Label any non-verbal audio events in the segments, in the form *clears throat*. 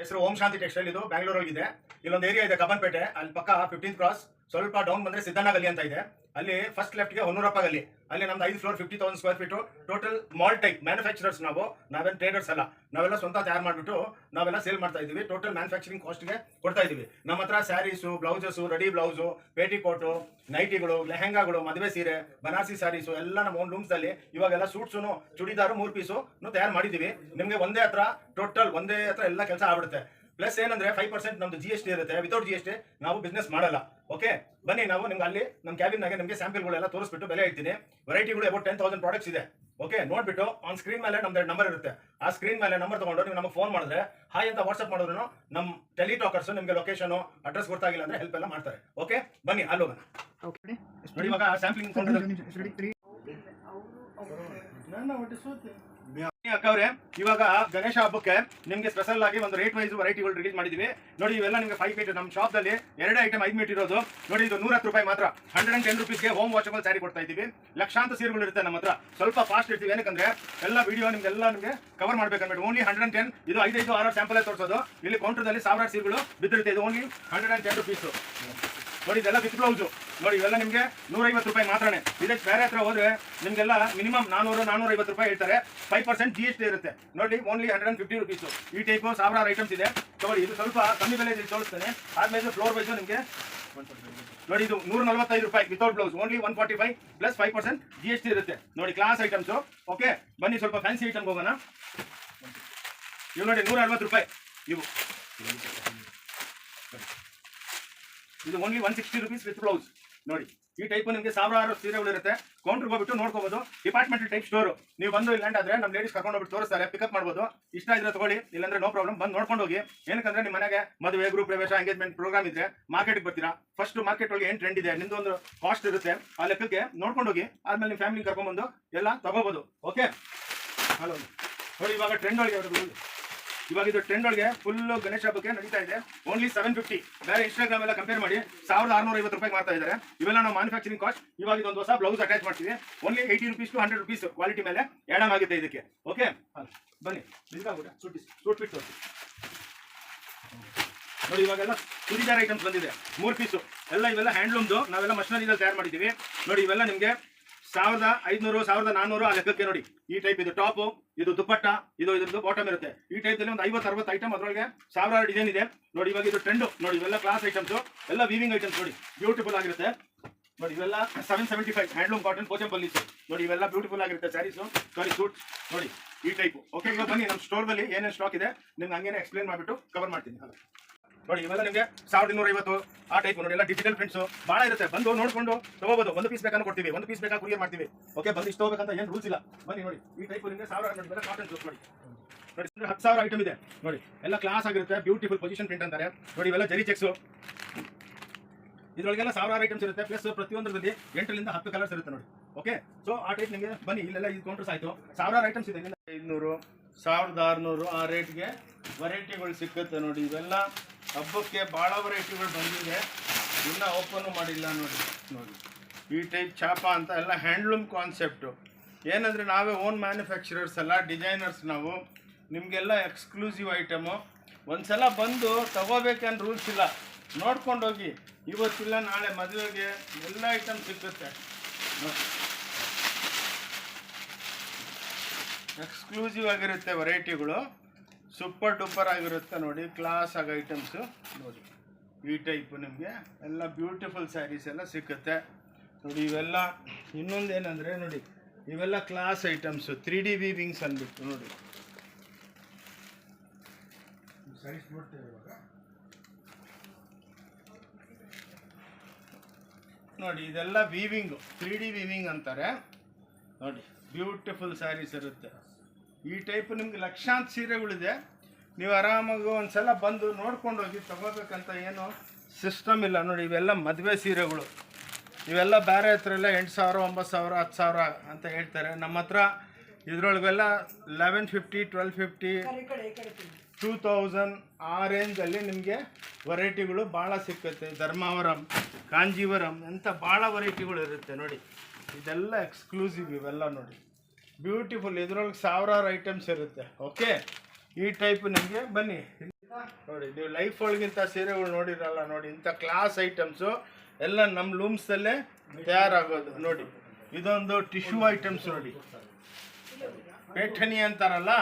ಹೆಸರು ಓಂ ಶಾಂತಿ ಟೆಕ್ಸ್ಟೈಲ್ ಇದು. ಬ್ಯಾಂಗ್ಳೂರಲ್ಲಿ ಇದೆ ಇಲ್ಲೊಂದು ಏರಿಯಾ ಇದೆ ಕಬ್ಬನ್ಪೇಟೆ. ಅಲ್ಲಿ ಪಕ್ಕ ಫಿಫ್ಟೀನ್ ಕ್ರಾಸ್ ಸ್ವಲ್ಪ ಡೌನ್ ಬಂದ್ರೆ ಸಿದ್ದಣ್ಣ ಗಲ್ಲಿ ಅಂತ ಇದೆ. ಅಲ್ಲಿ ಫಸ್ಟ್ ಲೆಫ್ಟ್ಗೆ ಹೊನ್ನೂರಪ್ಪ ಗಲ್ಲಿ. ಅಲ್ಲಿ ನಮ್ದು ಐದು floor fifty thousand square feet total mall type manufacturers ನಾವು. ನಾವೇನು ಟ್ರೇಡರ್ಸ್ ಅಲ್ಲ. ನಾವೆಲ್ಲ ಸ್ವಂತ ತಯಾರು ಮಾಡಿಬಿಟ್ಟು ನಾವೆಲ್ಲ ಸೇಲ್ ಮಾಡ್ತಾ ಇದೀವಿ ಟೋಟಲ್ ಮ್ಯಾನುಫ್ಯಾಕ್ಚರಿಂಗ್ ಕಾಸ್ಟ್ಗೆ ಕೊಡ್ತಾ ಇದೀವಿ ನಮ್ಮ ಹತ್ರ saris blouses ready blouse petticoat ನೈಟಿಗಳು ಲೆಹೆಂಗಾಗಳು, ಮದುವೆ ಸೀರೆ, ಬನಾರಸಿ ಸ್ಯಾರೀಸು ಎಲ್ಲ ನಮ್ಮ ಓನ್ ರೂಮ್ಸಲ್ಲಿ ಇವಾಗೆಲ್ಲ ಸೂಟ್ಸು ಚೂಡಿದಾರು ಮೂರು ಪೀಸು ತಯಾರು ಮಾಡಿದೀವಿ ನಿಮಗೆ ಒಂದೇ ಹತ್ರ ಟೋಟಲ್ ಒಂದೇ ಹತ್ರ ಎಲ್ಲ ಕೆಲಸ ಆಗ್ಬಿಡುತ್ತೆ. ಪ್ಲಸ್ ಏನಂದ್ರೆ ಫೈವ್ ಪರ್ಸೆಂಟ್ ನಮ್ದು ಜಿ ಎಸ್ ಟಿ ಇರುತ್ತೆ. ವಿತೌಟ್ ಜಿ ಎಸ್ ಟಿ ನಾವು ಬಿಸ್ನೆಸ್ ಮಾಡಲ್ಲ. ಓಕೆ ಬನ್ನಿ ನಾವು ನಿಮ್ಗೆ ಅಲ್ಲಿ ನಮ್ಮ ಕ್ಯಾಬಿನ್ಗೆ ನಿಮಗೆ ಸ್ಯಾಂಪಲ್ಗಳೆಲ್ಲ ತೋರಿಸ್ಬಿಟ್ಟು ಬೆಲೆ ಇರ್ತೀನಿ ವೆರೈಟಿಗಳು ಅಬೌಟ್ ಟೆನ್ ತೌಸಂಡ್ ಪ್ರಾಡಕ್ಟ್ಸ್ ಇದೆ. ಓಕೆ ನೋಡ್ಬಿಟ್ಟು ಆನ್ ಸ್ಕ್ರೀನ್ ಮೇಲೆ ನಮ್ದು ನಂಬರ್ ಇರುತ್ತೆ. ಆ ಸ್ಕ್ರೀನ್ ಮೇಲೆ ನಂಬರ್ ತಗೊಂಡು ನೀವು ನಮಗೆ ಫೋನ್ ಮಾಡಿದ್ರೆ ಹಾಯ್ ಅಂತ ವಾಟ್ಸ್ಆಪ್ ಮಾಡಿದ್ರು ನಮ್ಮ ಟೆಲಿಟಾಕರ್ಸ್ ನಿಮಗೆ ಲೊಕೇಶನ್ ಅಡ್ರೆಸ್ ಗೊತ್ತಾಗಿಲ್ಲ ಅಂದ್ರೆ ಹೆಲ್ಪ್ ಎಲ್ಲ ಮಾಡ್ತಾರೆ. ಓಕೆ ಬನ್ನಿ ಅಲ್ಲಿ ಹೋಗೋಣ. ಓಕೆ ನೋಡಿ ಇವಾಗ ಸ್ಯಾಂಪ್ಲಿಂಗ್ ಅಕ್ಕವ್ರೆ ಇವಾಗ ಗಣೇಶ ಹಬ್ಬಕ್ಕೆ ನಿಮ್ಗೆ ಸ್ಪೆಷಲ್ ಆಗಿ ಒಂದು ರೇಟ್ ವೈಸ್ ವೆರೈಟಿಗಳು ರಿಲೀಸ್ ಮಾಡಿದೀವಿ. ನೋಡಿ, ಇವೆಲ್ಲ ನಿಮ್ಗೆ ಫೈವ್ ಮೀಟರ್ ನಮ್ಮ ಶಾಪ್ ದಲ್ಲಿ ಎರಡೇ ಐಟಮ್ ಐದು ಮೀಟರ್ ಇರೋದು. ನೋಡಿ, ಇದು ನೂರ ರೂಪಾಯಿ ಮಾತ್ರ. ಹಂಡ್ರೆಡ್ ಅಂಡ್ ಟೆನ್ ರುಪೀಸ್ಗೆ ಹೋಮ್ ವಾಚಬಲ್ ಸ್ಯಾರಿ ಕೊಡ್ತಾ ಇದೀವಿ ಲಕ್ಷಾಂತರ ಸೀರೆಗಳು ಇರುತ್ತೆ ನಮ್ಮ ಹತ್ರ. ಸ್ವಲ್ಪ ಫಾಸ್ಟ್ ಇರ್ತೀವಿ. ಏನಕ್ಕಂದ್ರೆ, ಎಲ್ಲ ವಿಡಿಯೋ ನಿಮ್ಗೆಲ್ಲ ನಿಮಗೆ ಕವರ್ ಮಾಡ್ಬೇಕಂದ್ರೆ ಓನ್ಲಿ ಹಂಡ್ರೆಡ್ ಅಂಡ್ ಟೆನ್ ಇದು ಐದೈದು ಆರು ಸ್ಯಾಂಪಲ್ ತೋರಿಸೋದು. ಇಲ್ಲಿ ಕೌಂಟರ್ದಲ್ಲಿ ಸಾವಿರಾರು ಸೀರೆಗಳು ಬಿದ್ದಿರುತ್ತೆ. ಇದು only hundred and ten rupees ನೋಡಿ, ಇದೆಲ್ಲ ವಿತ್ ಬ್ಲೌಸು ನೋಡಿ, ಇವೆಲ್ಲ ನಿಮಗೆ ನೂರೈವತ್ತು ರೂಪಾಯಿ ಮಾತ್ರನೇ ಇದಕ್ಕೆ ಬೇರೆ ಹತ್ರ ಹೋದ್ರೆ ನಿಮಗೆಲ್ಲ ಮಿನಿಮಮ್ ನಾನೂರು ನಾನೂರ ಐವತ್ತು ರೂಪಾಯಿ ಹೇಳ್ತಾರೆ. Five percent G S T ಇರುತ್ತೆ. ನೋಡಿ only hundred and fifty rupees ಈ ಟೈಪ್ ಸಾವಿರಾರು ಐಟಮ್ಸ್ ಇದೆ. ನೋಡಿ ಇದು ಸ್ವಲ್ಪ ಕಮ್ಮಿ ಬೆಲೆ ತೋರಿಸ್ತೇನೆ. ಆದ್ಮೇಲೆ ಫ್ಲೋರ್ ವೈಸು ನಿಮಗೆ ನೋಡಿ, ಇದು ನೂರ ನಲವತ್ತೈದು ರೂಪಾಯಿ without blouse only one forty five plus five percent G S T ಇರುತ್ತೆ. ನೋಡಿ ಕ್ಲಾಸ್ ಐಟಮ್ಸು ಓಕೆ ಬನ್ನಿ, ಸ್ವಲ್ಪ ಫ್ಯಾನ್ಸಿ ಐಟಮ್ ಹೋಗೋಣ. ಇವು ನೋಡಿ ನೂರ ಅರವತ್ತು ರೂಪಾಯಿ. ಇವು. ಇದು only one sixty rupees with blouse ನೋಡಿ, ಈ ಟೈಪ್ ನಿಮಗೆ ಸಾವಿರಾರು ಸೀರೆಗಳು ಇರುತ್ತೆ ಕೌಂಟರ್ಗೆ ಹೋಗ್ಬಿಟ್ಟು ನೋಡ್ಕೋಬಹುದು ಡಿಪಾರ್ಟ್ಮೆಂಟಲ್ ಟೈಪ್ ಸ್ಟೋರ್ ನೀವು ಬಂದು ಇಲ್ಲ ನಮ್ಮ ಲೇಡೀಸ್ ಕರ್ಕೊಂಡು ಹೋಗ್ಬಿಟ್ಟು ತೋರಿಸ್ತಾರೆ ಪಿಕಪ್ ಮಾಡ್ಬೋದು. ಇಷ್ಟ ಇದ್ರೆ ತಗೊಳ್ಳಿ, ಇಲ್ಲಾಂದ್ರೆ ನೋ ಪ್ರಾಬ್ಲಮ್ ಬಂದು ನೋಡ್ಕೊಂಡು ಹೋಗಿ. ಏನಕ್ಕಂದ್ರೆ ನಿಮ್ಮ ಮನೆಗೆ ಮದುವೆ ಗ್ರೂಪ್ ಪ್ರವೇಶ ಎಂಗೇಜ್ಮೆಂಟ್ ಪ್ರೋಗ್ರಾಮ್ ಇದ್ರೆ ಮಾರ್ಕೆಟ್ಗೆ ಬರ್ತೀರಾ. ಫಸ್ಟ್ ಮಾರ್ಕೆಟ್ ಒಳಗೆ ಏನು ಟ್ರೆಂಡ್ ಇದೆ, ನಿಮ್ದು ಒಂದು ಕಾಸ್ಟ್ ಇರುತ್ತೆ. ಆ ಲೆಕ್ಕಕ್ಕೆ ನೋಡ್ಕೊಂಡು ಹೋಗಿ. ಆದ್ಮೇಲೆ ನಿಮ್ಮ ಫ್ಯಾಮಿಲಿ ಕರ್ಕೊಂಡ್ಬಂದು ಎಲ್ಲ ತಗೋಬಹುದು ಓಕೆ ಹಲೋ. ನೋಡಿ, ಇವಾಗ ಟ್ರೆಂಡ್ ಒಳಗೆ ಇವಾಗ ಇದು ಟ್ರೆಂಡ್ ಒಳಗೆ ಫುಲ್ ಗಣೇಶ ಹಬ್ಬಕ್ಕೆ ನಡೀತಾ ಇದೆ. ಓನ್ಲಿ ಸೆವೆನ್ ಫಿಫ್ಟಿ ಬೇರೆ ಇನ್ಸ್ಟಾಗ್ರಾಮ್ ಎಲ್ಲ ಕಂಪೇರ್ ಮಾಡಿ ಸಾವಿರದ ಆರ್ನೂರ ಐವತ್ತು ರೂಪಾಯಿ ಮಾಡ್ತಾ ಇದ್ದಾರೆ. ಇವೆಲ್ಲ ನಾವು ಮ್ಯಾನುಫ್ಯಾಕ್ಚರಿಂಗ್ ಕಾಸ್ಟ್ ಇವಾಗ ಇದೊಂದು ಹೊಸ ಬ್ಲೌಸ್ ಅಟ್ಯಾಚ್ ಮಾಡ್ತೀವಿ. Only eighty rupees to hundred rupees quality ಮೇಲೆ ಆ್ಯಡ್ ಆಗಿದೆ ಇದಕ್ಕೆ. ಓಕೆ ಬನ್ನಿ. ನಿಲ್ಕಾಗ್ಬಿಟ್ಟೆ ಸೂಟ್ ಸೂಟ್ ಫಿಟ್ ನೋಡಿ ಇವಾಗೆಲ್ಲ ಚೂಡಿದಾರ್ ಐಟಮ್ಸ್ ಬಂದಿದೆ. ಮೂರು ಪೀಸು ಎಲ್ಲ ಇವೆಲ್ಲ ಹ್ಯಾಂಡ್ಲೂಮ್ದು ನಾವೆಲ್ಲ ಮಷನರಿದಲ್ಲಿ ತಯಾರು ಮಾಡಿದ್ದೀವಿ. ನೋಡಿ ಇವೆಲ್ಲ ನಿಮಗೆ ಸಾವಿರದ ಐದುನೂರು, ಸಾವಿರದ ನಾನ್ನೂರು ಆ ಲೆಕ್ಕಕ್ಕೆ ನೋಡಿ. ಈ ಟೈಪ್ ಇದು ಟಾಪು ಇದು ದುಪ್ಪಟ್ಟ, ಇದು ಇದ್ರದ್ದು ಬಾಟಮ್ ಇರುತ್ತೆ. ಈ ಟೈಪ್ ಒಂದು ಐವತ್ತು ಅರವತ್ತು ಐಟಮ್ ಅದರೊಳಗೆ ಸಾವಿರಾರು ಡಿಸೈನ್ ಇದೆ. ನೋಡಿ ಇವಾಗ ಇದು ಟ್ರೆಂಡು ನೋಡಿ ಇವೆಲ್ಲ ಕ್ಲಾಸ್ ಐಟಮ್ಸ್ ಎಲ್ಲ ವೀವಿಂಗ್ ಐಟಮ್ಸ್ ನೋಡಿ. ಬ್ಯೂಟಿಫುಲ್ ಆಗಿರುತ್ತೆ. ನೋಡಿ ಇವೆಲ್ಲ seven seventy five handloom cotton Pochampally ನೋಡಿ ಇವೆಲ್ಲ ಬ್ಯೂಟಿಫುಲ್ ಆಗಿರುತ್ತೆ ಸ್ಯಾರೀಸು ಸಾರಿ ಸೂಟ್ ನೋಡಿ ಈ ಟೈಪ್ ಓಕೆ ಇವಾಗ ಬನ್ನಿ ನಮ್ಮ ಸ್ಟೋರ್ ಬಲ್ಲಿ ಏನೇನು ಸ್ಟಾಕ್ ಇದೆ, ನಿಮ್ಗೆ ಹಂಗೇನೆ ಎಕ್ಸ್ಪ್ಲೇನ್ ಮಾಡಿಬಿಟ್ಟು ಕವರ್ ಮಾಡ್ತೀನಿ. ನೋಡಿ, ಇವೆಲ್ಲ ನಿಮಗೆ ಸಾವಿರದ ಇನ್ನೂರ ಐವತ್ತು ಆ ಟೈಪ್ ನೋಡಿ, ಎಲ್ಲ ಡಿಜಿಟಲ್ ಪ್ರಿಂಟ್ಸ್ ಭಾಳ ಇರುತ್ತೆ. ಬಂದು ನೋಡ್ಕೊಂಡು ತಗೋಬಹುದು ಒಂದು ಪೀಸ್ ಬೇಕಾದ್ರೆ ಕೊಡ್ತೀವಿ. ಒಂದು ಪೀಸ್ ಬೇಕಾದ್ರೆ ಕುರಿಯರ್ ಮಾಡ್ತೀವಿ. ಓಕೆ ಬಂದು ಇಷ್ಟು ಹೋಗಬೇಕಂತ ಏನು ರೂಲ್ಸ್ ಇಲ್ಲ. ಬನ್ನಿ ನೋಡಿ. ಈ ಟೈಪ್ ನಿಮಗೆ ಸಾವಿರ ನೋಡಿ ಕಾಟನ್ ಜೂಸ್ ಮಾಡಿ ನೋಡಿ. ಹತ್ತು ಸಾವಿರ ಐಟಮ್ ಇದೆ. ನೋಡಿ, ಎಲ್ಲ ಕ್ಲಾಸ್ ಆಗಿರುತ್ತೆ. ಬ್ಯೂಟಿಫುಲ್ ಪೊಸಿಷನ್ ಪ್ರಿಂಟ್ ಅಂತಾರೆ. ನೋಡಿ, ಇವೆಲ್ಲ ಜರಿ ಚೆಕ್ಸು ಇದ್ರೊಳಗೆಲ್ಲ ಸಾವಿರಾರು ಐಟಮ್ಸ್ ಇರುತ್ತೆ. ಪ್ಲಸ್ ಪ್ರತಿಯೊಂದರಲ್ಲಿ ಎಂಟರಿಂದ ಹತ್ತು ಕಲರ್ಸ್ ಇರುತ್ತೆ ನೋಡಿ. ಓಕೆ ಸೊ ಆ ಟೈಪ್ ನಿಮಗೆ ಬನ್ನಿ. ಇಲ್ಲೆಲ್ಲ ಇದು ಕೌಂಟರ್ಸ್ ಆಯಿತು. ಸಾವಿರಾರು ಐಟಮ್ಸ್ ಇದೆ. ಐದುನೂರು, ಸಾವಿರದ ಆರುನೂರು ಆ ರೇಟ್ಗೆ ವೆರೈಟಿಗಳು ಸಿಕ್ಕುತ್ತೆ ನೋಡಿ. ಇವೆಲ್ಲ ಹಬ್ಬಕ್ಕೆ ಭಾಳ ವೆರೈಟಿಗಳು ಬಂದಿದೆ. ಇನ್ನೂ ಓಪನ್ ಮಾಡಿಲ್ಲ ನೋಡಿ ನೋಡಿ. ಈ ಟೈಪ್ ಚಾಪ ಅಂತ ಎಲ್ಲ ಹ್ಯಾಂಡ್ಲೂಮ್ ಕಾನ್ಸೆಪ್ಟು ಏನಂದರೆ ನಾವೇ ಓನ್ ಮ್ಯಾನುಫ್ಯಾಕ್ಚರರ್ಸ್ ಅಲ್ಲ ಡಿಸೈನರ್ಸ್ ನಾವು. ನಿಮಗೆಲ್ಲ ಎಕ್ಸ್ಕ್ಲೂಸಿವ್ ಐಟಮು ಒಂದ್ಸಲ ಬಂದು ತಗೋಬೇಕೇನು ರೂಲ್ಸ್ ಇಲ್ಲ. ನೋಡ್ಕೊಂಡು ಹೋಗಿ ಇವತ್ತಿಲ್ಲ, ನಾಳೆ ಮದುವೆಗೆ ಎಲ್ಲ ಐಟಮ್ ಸಿಕ್ಕುತ್ತೆ. ಎಕ್ಸ್ಕ್ಲೂಸಿವ್ ಆಗಿರುತ್ತೆ ವೆರೈಟಿಗಳು ಸೂಪರ್ ಡೂಪರ್ ಆಗಿರುತ್ತೆ ನೋಡಿ ಕ್ಲಾಸ್ ಆಗಿ ಐಟಮ್ಸು ನೋಡಿ. ಈ ಟೈಪು ನಿಮಗೆ ಎಲ್ಲ ಬ್ಯೂಟಿಫುಲ್ ಸ್ಯಾರೀಸ್ ಎಲ್ಲ ಸಿಕ್ಕುತ್ತೆ ನೋಡಿ ಇವೆಲ್ಲ ಇನ್ನೊಂದು ಏನಂದರೆ ನೋಡಿ ಇವೆಲ್ಲ class items three D weavings ಅಂದ್ಬಿಟ್ಟು ನೋಡಿ. ಸ್ಯಾರೀಸ್ ನೋಡ್ತೇವೆ ಇವಾಗ? ನೋಡಿ ಇದೆಲ್ಲ ವೀವಿಂಗು ತ್ರೀ ಡಿ ವೀವಿಂಗ್ ಅಂತಾರೆ. ನೋಡಿ ಬ್ಯೂಟಿಫುಲ್ ಸ್ಯಾರೀಸ್ ಇರುತ್ತೆ. ಈ ಟೈಪ್ ನಿಮ್ಗೆ ಲಕ್ಷಾಂತ ಸೀರೆಗಳಿದೆ. ನೀವು ಆರಾಮಾಗಿ ಒಂದ್ಸಲ ಬಂದು ನೋಡ್ಕೊಂಡು ಹೋಗಿ ತಗೋಬೇಕಂತ ಏನು ಸಿಸ್ಟಮ್ ಇಲ್ಲ. ನೋಡಿ ಇವೆಲ್ಲ ಮದುವೆ ಸೀರೆಗಳು. ಇವೆಲ್ಲ ಬೇರೆ ಹತ್ರ ಎಲ್ಲ ಎಂಟು ಸಾವಿರ ಒಂಬತ್ತು ಸಾವಿರ ಹತ್ತು ಸಾವಿರ ಅಂತ ಹೇಳ್ತಾರೆ. ನಮ್ಮ ಹತ್ರ ಇದ್ರೊಳಗೆಲ್ಲ eleven fifty twelve fifty two thousand ಆ ರೇಂಜಲ್ಲಿ ನಿಮಗೆ ವೆರೈಟಿಗಳು ಭಾಳ ಸಿಕ್ಕುತ್ತೆ. ಧರ್ಮಾವರಂ ಕಾಂಜೀವರಂ ಅಂತ ಭಾಳ ವೆರೈಟಿಗಳು ಇರುತ್ತೆ ನೋಡಿ. ಇದೆಲ್ಲ ಎಕ್ಸ್ಕ್ಲೂಸಿವ್ ಇವೆಲ್ಲ ನೋಡಿ. ಬ್ಯೂಟಿಫುಲ್ ಇದ್ರೊಳಗೆ ಸಾವಿರಾರು ಐಟಮ್ಸ್ ಇರುತ್ತೆ. ಓಕೆ ಈ ಟೈಪ್ ನಿಮಗೆ ಬನ್ನಿ. ನೋಡಿ, ನೀವು ಲೈಫ್ ಒಳಗಿಂತ ಸೀರೆಗಳು ನೋಡಿರಲ್ಲ ನೋಡಿ, ಇಂಥ ಕ್ಲಾಸ್ ಐಟಮ್ಸು ಎಲ್ಲ ನಮ್ಮ ಲೂಮ್ಸಲ್ಲೇ ತಯಾರಾಗೋದು. ನೋಡಿ, ಇದೊಂದು ಟಿಶ್ಯೂ ಐಟಮ್ಸ್ ನೋಡಿ. ಪೇಠಣಿ ಅಂತಾರಲ್ಲ,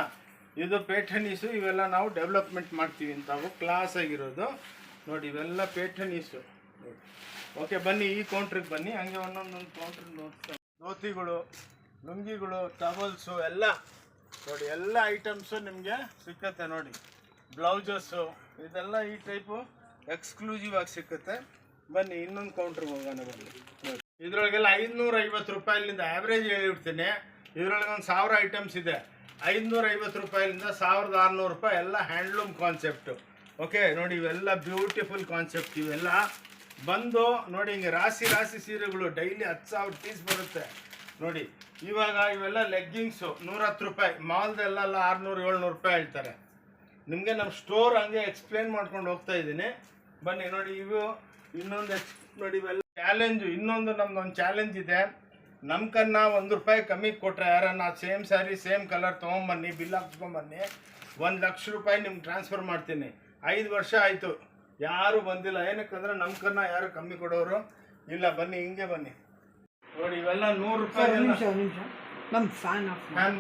ಇದು ಪೇಠಣೀಸು, ಇವೆಲ್ಲ ನಾವು ಡೆವಲಪ್ಮೆಂಟ್ ಮಾಡ್ತೀವಿ ಇಂಥವು ಕ್ಲಾಸ್ ಆಗಿರೋದು. ನೋಡಿ, ಇವೆಲ್ಲ ಪೇಠಣೀಸು. ಓಕೆ ಬನ್ನಿ, ಈ ಕೌಂಟ್ರಿಗೆ ಬನ್ನಿ. ಹಂಗೆ ಒಂದೊಂದೊಂದು ಕೌಂಟ್ರಿಗೆ ನೋಡ್ತಾ ಧೋತಿಗಳು. ಲುಂಗಿಗಳು ಟವಲ್ಸು ಎಲ್ಲ ನೋಡಿ, ಎಲ್ಲ ಐಟಮ್ಸು ನಿಮಗೆ ಸಿಕ್ಕತ್ತೆ ನೋಡಿ. ಬ್ಲೌಸಸ್ಸು ಇದೆಲ್ಲ ಈ ಟೈಪು ಎಕ್ಸ್ಕ್ಲೂಸಿವ್ ಆಗಿ ಸಿಕ್ಕತ್ತೆ. ಬನ್ನಿ, ಇನ್ನೊಂದು ಕೌಂಟ್ರಿಗೆ ಹೋಗೋಣ ಬನ್ನಿ. ಇದರೊಳಗೆಲ್ಲ ಐದುನೂರ ಐವತ್ತು ರೂಪಾಯಿಲಿಂದ ಆ್ಯಾವ್ರೇಜ್ ಹೇಳಿರ್ತೀನಿ. ಇದರೊಳಗೆ ಒಂದು ಸಾವಿರ ಐಟಮ್ಸ್ ಇದೆ. ಐದುನೂರ ಐವತ್ತು ರೂಪಾಯಿಲಿಂದ ಸಾವಿರದ ಆರುನೂರು ರೂಪಾಯಿ ಎಲ್ಲ ಹ್ಯಾಂಡ್ಲೂಮ್ ಕಾನ್ಸೆಪ್ಟು ಓಕೆ ನೋಡಿ, ಇವೆಲ್ಲ ಬ್ಯೂಟಿಫುಲ್ ಕಾನ್ಸೆಪ್ಟ್ ಇವೆಲ್ಲ. ಬಂದು ನೋಡಿ, ಹಿಂಗೆ ರಾಶಿ ರಾಶಿ ಸೀರೆಗಳು ಡೈಲಿ ಹತ್ತು ಸಾವಿರ ಪೀಸ್ ಬರುತ್ತೆ. ನೋಡಿ ಇವಾಗ ಇವೆಲ್ಲ ಲೆಗ್ಗಿಂಗ್ಸು ನೂರ ಹತ್ತು ರೂಪಾಯಿ ಮಾಲ್ದೆಲ್ಲ ಆರುನೂರು, ಏಳ್ನೂರು ರೂಪಾಯಿ ಹೇಳ್ತಾರೆ. ನಿಮಗೆ ನಮ್ಮ ಸ್ಟೋರ್ ಹಂಗೆ ಎಕ್ಸ್ಪ್ಲೇನ್ ಮಾಡ್ಕೊಂಡು ಹೋಗ್ತಾ ಇದ್ದೀನಿ. ಬನ್ನಿ, ನೋಡಿ, ಇವು ಇನ್ನೊಂದು ಎಕ್ಸ್ ನೋಡಿ, ಇವೆಲ್ಲ ಚಾಲೆಂಜು ಇನ್ನೊಂದು ನಮ್ದು ಒಂದು ಚಾಲೆಂಜ್ ಇದೆ. ನಮ್ಮ ಕಣ್ಣ ಒಂದು ರೂಪಾಯಿ ಕಮ್ಮಿ ಕೊಟ್ಟರೆ ಯಾರನ್ನ ಸೇಮ್ ಸ್ಯಾರಿ ಸೇಮ್ ಕಲರ್ ತೊಗೊಂಬನ್ನಿ ಬಿಲ್ ಹಾಕ್ಸ್ಕೊಂಬನ್ನಿ. ಒಂದು ಲಕ್ಷ ರೂಪಾಯಿ ನಿಮ್ಗೆ ಟ್ರಾನ್ಸ್ಫರ್ ಮಾಡ್ತೀನಿ. ಐದು ವರ್ಷ ಆಯಿತು. ಯಾರು ಬಂದಿಲ್ಲ. ಏನಕ್ಕೆ ಅಂದರೆ ನಮ್ಮ ಕನ್ನ ಯಾರು ಕಮ್ಮಿ ಕೊಡೋರು? ಇಲ್ಲ, ಬನ್ನಿ, ಹಿಂಗೆ ಬನ್ನಿ. ನೋಡಿ ಇವೆಲ್ಲ ನೂರು ರೂಪಾಯಿ ಒಂದು ನಿಮಿಷ ಒಂದು ನಿಮಿಷ. ನಮ್ಮ fan off fan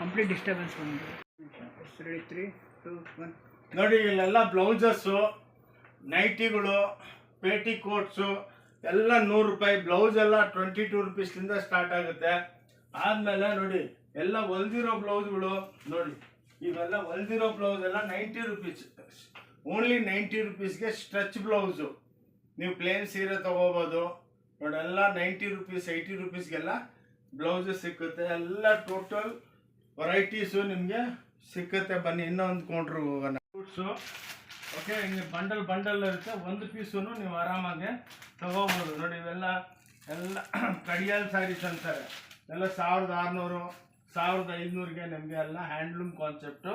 complete disturbance ಬಂದಿದೆ ತ್ರೀ ಟು ಒನ್ ನೋಡಿ ಇಲ್ಲೆಲ್ಲ ಬ್ಲೌಸಸ್ಸು ನೈಟಿಗಳು ಪೇಟಿ ಕೋಟ್ಸು ಎಲ್ಲ ನೂರು ರೂಪಾಯಿ. ಬ್ಲೌಸ್ ಎಲ್ಲ ಟ್ವೆಂಟಿ ಟೂ ರುಪೀಸ್ಲಿಂದ ಸ್ಟಾರ್ಟ್ ಆಗುತ್ತೆ. ಆದಮೇಲೆ ನೋಡಿ ಎಲ್ಲ ಹೊಲ್ದಿರೋ ಬ್ಲೌಸ್ಗಳು ನೋಡಿ ಇವೆಲ್ಲ ಹೊಲ್ದಿರೋ ಬ್ಲೌಸ್ ಎಲ್ಲ ನೈಂಟಿ ರುಪೀಸ್ ಓನ್ಲಿ ನೈಂಟಿ ರುಪೀಸ್ಗೆ ಸ್ಟ್ರೆಚ್ ಬ್ಲೌಸು ನೀವು ಪ್ಲೇನ್ ಸೀರೆ ತಗೋಬೋದು. ನೋಡಿ ಎಲ್ಲ ನೈಂಟಿ ರುಪೀಸ್ ಏಯ್ಟಿ ರುಪೀಸ್ಗೆಲ್ಲ ಬ್ಲೌಸಸ್ ಸಿಕ್ಕುತ್ತೆ. ಎಲ್ಲ ಟೋಟಲ್ ವೆರೈಟೀಸು ನಿಮಗೆ ಸಿಕ್ಕುತ್ತೆ. ಬನ್ನಿ, ಇನ್ನೊಂದು ಕೌಂಟ್ರಿಗೆ ಹೋಗೋಣ. ಫ್ರೂಟ್ಸು ಓಕೆ ಹಿಂಗೆ ಬಂಡಲ್ ಬಂಡಲ್ ಇರುತ್ತೆ. ಒಂದು ಪೀಸು ನೀವು ಆರಾಮಾಗಿ ತಗೋಬೋದು. ನೋಡಿ, ಇವೆಲ್ಲ, ಎಲ್ಲ *clears throat* ಕಡಿಯಲ್ ಸ್ಯಾರೀಸ್ ಅಂತಾರೆ. ಎಲ್ಲ ಸಾವಿರದ ಆರುನೂರು, ಸಾವಿರದ ಐದುನೂರಿಗೆ ನಿಮಗೆ ಎಲ್ಲ ಹ್ಯಾಂಡ್ಲೂಮ್ ಕಾನ್ಸೆಪ್ಟು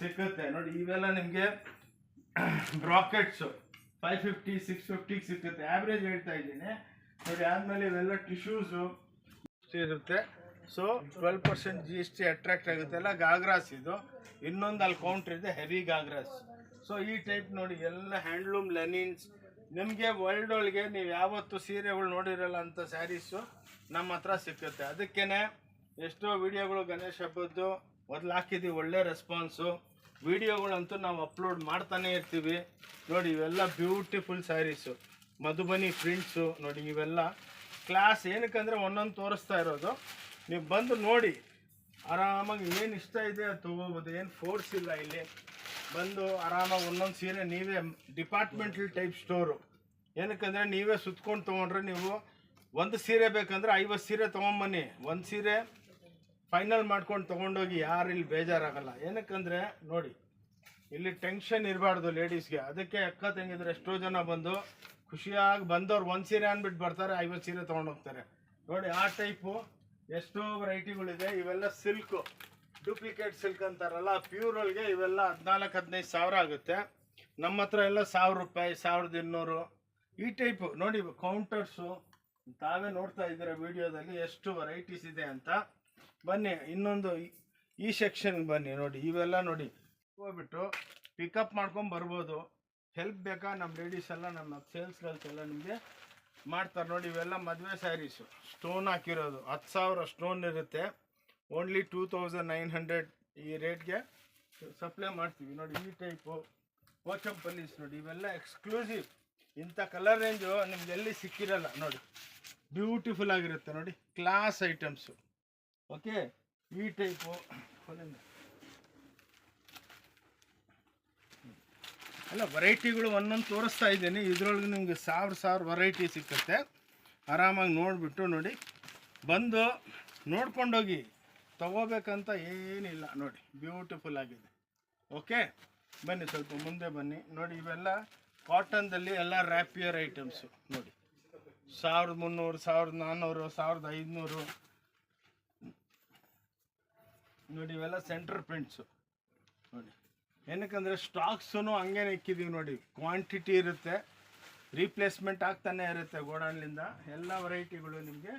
ಸಿಕ್ಕುತ್ತೆ. ನೋಡಿ, ಇವೆಲ್ಲ ನಿಮಗೆ ಬ್ರಾಕೆಟ್ಸು ಫೈವ್ ಫಿಫ್ಟಿ ಸಿಕ್ಸ್ ಫಿಫ್ಟಿಗೆ ಸಿಕ್ಕುತ್ತೆ. ಆ್ಯಾವ್ರೇಜ್ ಹೇಳ್ತಾ ಇದ್ದೀನಿ. ನೋಡಿ, ಆದಮೇಲೆ ಇವೆಲ್ಲ ಟಿಶ್ಯೂಸು ಇರುತ್ತೆ. So twelve percent G S T attract ಆಗುತ್ತೆ ಅಲ್ಲ, ಗಾಗ್ರಾಸ್ ಇದು. ಇನ್ನೊಂದು ಅಲ್ಲಿ ಕೌಂಟ್ರ್ ಇದೆ ಹೆವಿ ಗಾಗ್ರಾಸ್. ಸೊ ಈ ಟೈಪ್ ನೋಡಿ, ಎಲ್ಲ ಹ್ಯಾಂಡ್ಲೂಮ್ ಲೆನಿನ್ಸ್ ನಿಮಗೆ ವರ್ಲ್ಡ್ ಒಳಗೆ ನೀವು ಯಾವತ್ತು ಸೀರೆಗಳು ನೋಡಿರಲ್ಲ ಅಂತ ಸ್ಯಾರೀಸು ನಮ್ಮ ಹತ್ರ ಸಿಕ್ಕುತ್ತೆ. ಅದಕ್ಕೇ ಎಷ್ಟೋ ವಿಡಿಯೋಗಳು ಗಣೇಶ್ ಹಬ್ಬದ್ದು, ಮೊದಲು ಹಾಕಿದ್ದೀವಿ ಒಳ್ಳೆ ರೆಸ್ಪಾನ್ಸು ವಿಡಿಯೋಗಳಂತೂ ನಾವು ಅಪ್ಲೋಡ್ ಮಾಡ್ತಾನೆ ಇರ್ತೀವಿ. ನೋಡಿ, ಇವೆಲ್ಲ ಬ್ಯೂಟಿಫುಲ್ ಸ್ಯಾರೀಸು ಮಧುಬನಿ ಪ್ರಿಂಟ್ಸು ನೋಡಿ, ಇವೆಲ್ಲ ಕ್ಲಾಸ್ ಏನಕ್ಕಂದರೆ ಒಂದೊಂದು ತೋರಿಸ್ತಾ ಇರೋದು. ನೀವು ಬಂದು ನೋಡಿ, ಆರಾಮಾಗಿ ಏನು ಇಷ್ಟ ಇದೆ ಅದು ತೊಗೋಬೋದು, ಏನು ಫೋರ್ಸ್ ಇಲ್ಲ ಇಲ್ಲಿ. ಬಂದು ಆರಾಮಾಗಿ ಒಂದೊಂದು ಸೀರೆ ನೀವೇ ಡಿಪಾರ್ಟ್ಮೆಂಟಲ್ ಟೈಪ್ ಸ್ಟೋರು ಏನಕ್ಕಂದರೆ ನೀವೇ ಸುತ್ಕೊಂಡು ತೊಗೊಂಡ್ರೆ ನೀವು ಒಂದು ಸೀರೆ ಬೇಕಂದ್ರೆ ಐವತ್ತು ಸೀರೆ ತೊಗೊಂಬನ್ನಿ. ಒಂದು ಸೀರೆ ಫೈನಲ್ ಮಾಡ್ಕೊಂಡು ತೊಗೊಂಡೋಗಿ ಯಾರು ಇಲ್ಲಿ ಬೇಜಾರಾಗಲ್ಲ. ಏನಕ್ಕಂದರೆ ನೋಡಿ, ಇಲ್ಲಿ ಟೆನ್ಷನ್ ಇರಬಾರ್ದು ಲೇಡೀಸ್ಗೆ ಅದಕ್ಕೆ ಅಕ್ಕ ತಂಗಿದ್ರೆ ಎಷ್ಟೋ ಜನ ಬಂದು ಖುಷಿಯಾಗಿ ಬಂದವ್ರು ಒಂದು ಸೀರೆ ಅಂದ್ಬಿಟ್ಟು ಬರ್ತಾರೆ, ಐವತ್ತು ಸೀರೆ ತೊಗೊಂಡು ಹೋಗ್ತಾರೆ. ನೋಡಿ, ಆ ಟೈಪು ಎಷ್ಟೋ ವೆರೈಟಿಗಳಿದೆ. ಇವೆಲ್ಲ ಸಿಲ್ಕು, ಡೂಪ್ಲಿಕೇಟ್ ಸಿಲ್ಕ್ ಅಂತಾರಲ್ಲ ಪ್ಯೂರ್ ಒಳಗೆ ಇವೆಲ್ಲ ಹದಿನಾಲ್ಕು, ಹದಿನೈದು ಸಾವಿರ ಆಗುತ್ತೆ. ನಮ್ಮ ಹತ್ರ ಎಲ್ಲ ಸಾವಿರ ರೂಪಾಯಿ, ಸಾವಿರದ ಇನ್ನೂರು. ಈ ಟೈಪು, ನೋಡಿ, ಕೌಂಟರ್ಸು, ತಾವೇ ನೋಡ್ತಾ ಇದ್ದೀರ ವಿಡಿಯೋದಲ್ಲಿ ಎಷ್ಟು ವೆರೈಟೀಸ್ ಇದೆ ಅಂತ. ಬನ್ನಿ, ಇನ್ನೊಂದು ಈ ಸೆಕ್ಷನ್ಗೆ ಬನ್ನಿ, ನೋಡಿ, ಇವೆಲ್ಲ ನೋಡಿ. ಹೋಗ್ಬಿಟ್ಟು ಪಿಕಪ್ ಮಾಡ್ಕೊಂಡು ಬರ್ಬೋದು. ಹೆಲ್ಪ್ ಬೇಕಾ? ನಮ್ಮ ಲೇಡೀಸ್ ಎಲ್ಲ ನಮ್ಮ ಸೇಲ್ಸ್ ಗರ್ಲ್ಸ್ ಎಲ್ಲ ನಿಮಗೆ ಮಾಡ್ತಾರೆ. ನೋಡಿ, ಇವೆಲ್ಲ ಮದುವೆ ಸ್ಯಾರೀಸು ಸ್ಟೋನ್ ಹಾಕಿರೋದು. ಹತ್ತು ಸಾವಿರ ಸ್ಟೋನ್ ಇರುತ್ತೆ. Only two thousand nine hundred ಈ ರೇಟ್ಗೆ ಸಪ್ಲೈ ಮಾಡ್ತೀವಿ. ನೋಡಿ, ಈ ಟೈಪು ಪಲ್ಲೀಸ್ ನೋಡಿ, ಇವೆಲ್ಲ ಎಕ್ಸ್ಕ್ಲೂಸಿವ್ ಇಂಥ ಕಲರ್ ರೇಂಜು ನಿಮ್ಗೆ ಎಲ್ಲಿ ಸಿಕ್ಕಿರಲ್ಲ, ನೋಡಿ. ಬ್ಯೂಟಿಫುಲ್ ಆಗಿರುತ್ತೆ ನೋಡಿ. ಕ್ಲಾಸ್ ಐಟಮ್ಸು ಓಕೆ ಈ ಟೈಪು ಅಲ್ಲ ವೆರೈಟಿಗಳು ಒಂದೊಂದು ತೋರಿಸ್ತಾ ಇದ್ದೀನಿ. ಇದರೊಳಗೆ ನಿಮಗೆ ಸಾವಿರ ಸಾವಿರ ವೆರೈಟಿ ಸಿಕ್ಕುತ್ತೆ. ಆರಾಮಾಗಿ ನೋಡಿಬಿಟ್ಟು ನೋಡಿ. ಬಂದು ನೋಡ್ಕೊಂಡೋಗಿ. ತಗೋಬೇಕಂತ ಏನಿಲ್ಲ. ನೋಡಿ ಬ್ಯೂಟಿಫುಲ್ ಆಗಿದೆ. ಓಕೆ ಬನ್ನಿ ಸ್ವಲ್ಪ ಮುಂದೆ ಬನ್ನಿ. ನೋಡಿ, ಇವೆಲ್ಲ ಕಾಟನ್ದಲ್ಲಿ ಎಲ್ಲ ರ್ಯಾಪಿಯರ್ ಐಟಮ್ಸು ನೋಡಿ. ಸಾವಿರದ ಮುನ್ನೂರು, ಸಾವಿರದ ನಾನ್ನೂರು, ಸಾವಿರದ ಐದುನೂರು. ನೋಡಿ, ಇವೆಲ್ಲ ಸೆಂಟರ್ ಪ್ರಿಂಟ್ಸು ನೋಡಿ. ಏನಕ್ಕಂದರೆ ಸ್ಟಾಕ್ಸೂ ಹಂಗೆ ಇಕ್ಕಿದೀವಿ ನೋಡಿ. ಕ್ವಾಂಟಿಟಿ ಇರುತ್ತೆ ರೀಪ್ಲೇಸ್ಮೆಂಟ್ ಆಗ್ತಾನೆ ಇರುತ್ತೆ ಗೋಡಾನ್ಲಿಂದ ಎಲ್ಲ ವೆರೈಟಿಗಳು ನಿಮಗೆ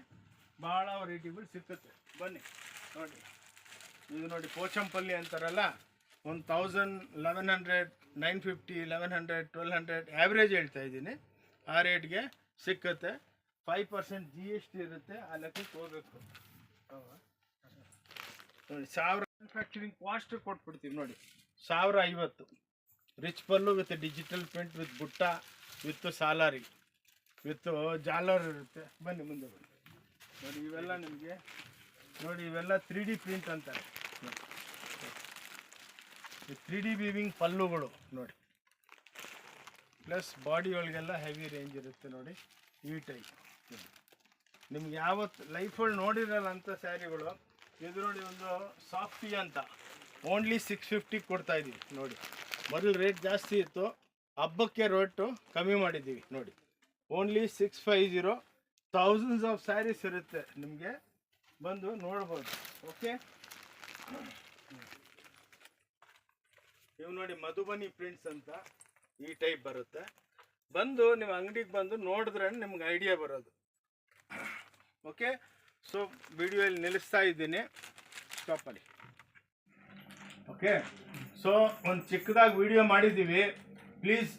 ಭಾಳ ವೆರೈಟಿಗಳು ಸಿಕ್ಕುತ್ತೆ. ಬನ್ನಿ, ನೋಡಿ. ಇದು ನೋಡಿ ಪೋಚಂಪಲ್ಲಿ ಅಂತಾರಲ್ಲ, ಒಂದು thousand eleven hundred nine fifty eleven hundred twelve hundred average ಹೇಳ್ತಾ ಇದ್ದೀನಿ. ಆ ರೇಟ್ಗೆ ಸಿಕ್ಕತ್ತೆ. Five percent G S T ಇರುತ್ತೆ, ಆ ಲೆಕ್ಕಕ್ಕೆ ಹೋಗ್ಬೇಕು ನೋಡಿ, ಸಾವಿರ ಮ್ಯಾನುಫ್ಯಾಕ್ಚರಿಂಗ್ ಕಾಸ್ಟ್ ಕೊಟ್ಬಿಡ್ತೀವಿ ನೋಡಿ. ಸಾವಿರ ಐವತ್ತು rich pallu with digital print with ಬುಟ್ಟ ವಿತ್ ಸಾಲಾರಿ ವಿತ್ ಜಾಲರ್ ಇರುತ್ತೆ. ಬನ್ನಿ, ಮುಂದೆ ಬನ್ನಿ. ನೋಡಿ, ಇವೆಲ್ಲ ನಿಮಗೆ, ನೋಡಿ, ಇವೆಲ್ಲ ತ್ರೀ ಡಿ ಪ್ರಿಂಟ್ ಅಂತಾರೆ. ತ್ರೀ ಡಿ ವೀವಿಂಗ್ ಪಲ್ಲುಗಳು, ನೋಡಿ. ಪ್ಲಸ್ ಬಾಡಿ ಒಳಗೆಲ್ಲ ಹೆವಿ ರೇಂಜ್ ಇರುತ್ತೆ ನೋಡಿ, ಈ ಟೈಪ್ ನಿಮ್ಗೆ ಯಾವತ್ತು ಲೈಫಲ್ಲಿ ನೋಡಿರಲ್ಲ ಅಂಥ ಸ್ಯಾರಿಗಳು, ಇದು ನೋಡಿ ಒಂದು ಸಾಫ್ಟಿ ಅಂತ. ಓನ್ಲಿ ಸಿಕ್ಸ್ ಫಿಫ್ಟಿ ಕೊಡ್ತಾ ಇದ್ದೀವಿ, ನೋಡಿ. ಮೊದಲು ರೇಟ್ ಜಾಸ್ತಿ ಇತ್ತು, ಹಬ್ಬಕ್ಕೆ ರೇಟು ಕಮ್ಮಿ ಮಾಡಿದ್ದೀವಿ, ನೋಡಿ. Only six five zero thousands of saris ಇರುತ್ತೆ ನಿಮಗೆ. ಬಂದು ನೋಡ್ಬೋದು ಓಕೆ ನೀವು ನೋಡಿ ಮಧುಬನಿ ಪ್ರಿಂಟ್ಸ್ ಅಂತ ಈ ಟೈಪ್ ಬರುತ್ತೆ. ಬಂದು ನೀವು ಅಂಗಡಿಗೆ ಬಂದು ನೋಡಿದ್ರೆ ನಿಮ್ಗೆ ಐಡಿಯಾ ಬರೋದು. ಓಕೆ ಸೊ ವಿಡಿಯೋಲಿ ನಿಲ್ಲಿಸ್ತಾ ಇದ್ದೀನಿ. ಸ್ಟಾಪ್ ಮಾಡಿ. ಓಕೆ ಸೊ ಒಂದು ಚಿಕ್ಕದಾಗಿ ವಿಡಿಯೋ ಮಾಡಿದ್ದೀವಿ. ಪ್ಲೀಸ್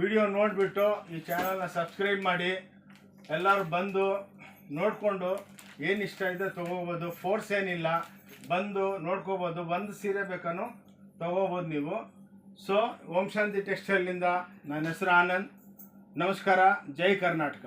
ವಿಡಿಯೋ ನೋಡಿಬಿಟ್ಟು ಈ ಚಾನಲ್ನ ಸಬ್ಸ್ಕ್ರೈಬ್ ಮಾಡಿ. ಎಲ್ಲರೂ ಬಂದು ನೋಡಿಕೊಂಡು ಏನು ಇಷ್ಟ ಇದೆ ತೊಗೋಬೋದು. ಫೋರ್ಸ್ ಏನಿಲ್ಲ. ಬಂದು ನೋಡ್ಕೋಬೋದು. ಒಂದು ಸೀರೆ ಬೇಕನ್ನು ತೊಗೋಬೋದು ನೀವು. ಸೊ ಓಂ ಶಾಂತಿ ಟೆಕ್ಸ್ಟೈಲಿಂದ ನನ್ನ ಹೆಸರು ಆನಂದ್. ನಮಸ್ಕಾರ. ಜೈ ಕರ್ನಾಟಕ.